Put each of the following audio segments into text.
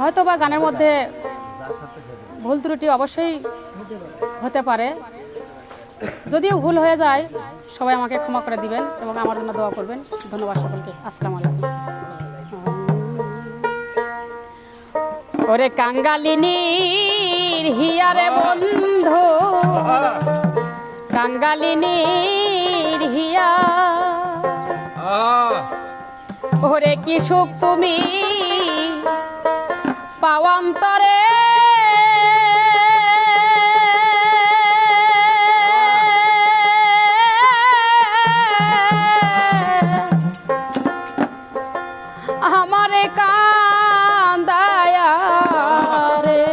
হয়তো বা গানের মধ্যে ভুল ত্রুটি অবশ্যই হতে পারে। যদিও ভুল হয়ে যায় সবাই আমাকে ক্ষমা করে দিবেন এবং আমার জন্য দোয়া করবেন। ধন্যবাদ সকলকে। আসসালামু আলাইকুম। ওরে কাঙ্গালিনীর হিয়ারে বন্ধু কাঙ্গালিনীর হিয়া ওরে কি সুখ তুমি পাওয়ান্তরে। আমারে কান্দায়া রে।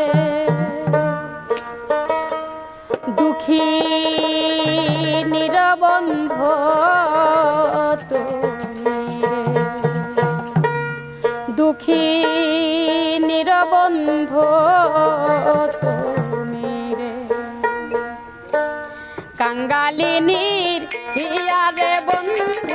দুঃখী নিরবন্ধ তুমি নিরবন্ধ তুমি রে। কাঙ্গালিনীর ইয়ারে বন্ধু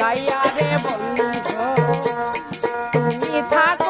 গাইয়া রে বন্ধু তুমি থাকো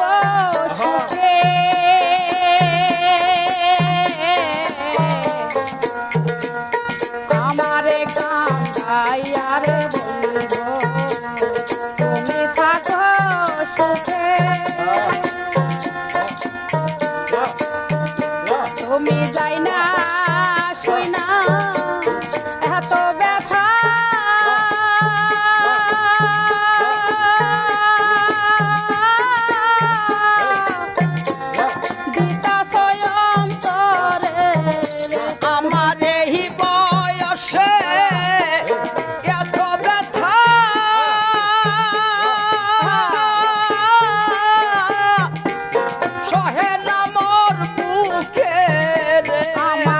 yeah.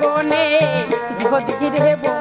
বনে ভোট ঘিরে বনে